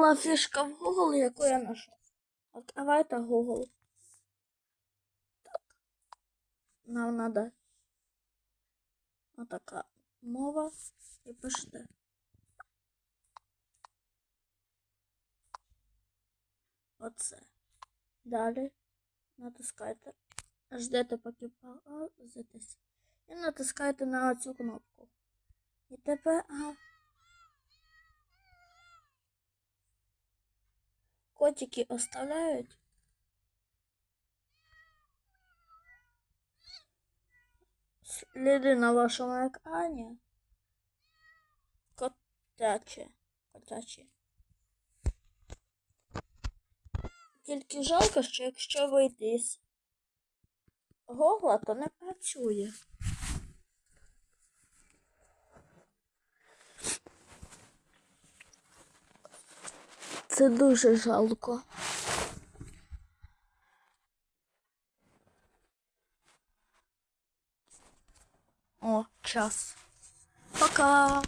була фішка в Google, яку я знайшов. Открывайте Google. Так. Нам надо отака мова і пишете. Оце. Далі натискайте. Ждете, поки паузитесь. І натискайте на цю кнопку. І тепер. Ага. Котики оставляють. Сліди на вашому екрані. Котяче. Котяче. Тільки жалко, що якщо вийти з Гогла, то не працює. Це дуже жалко. О, час. Пока.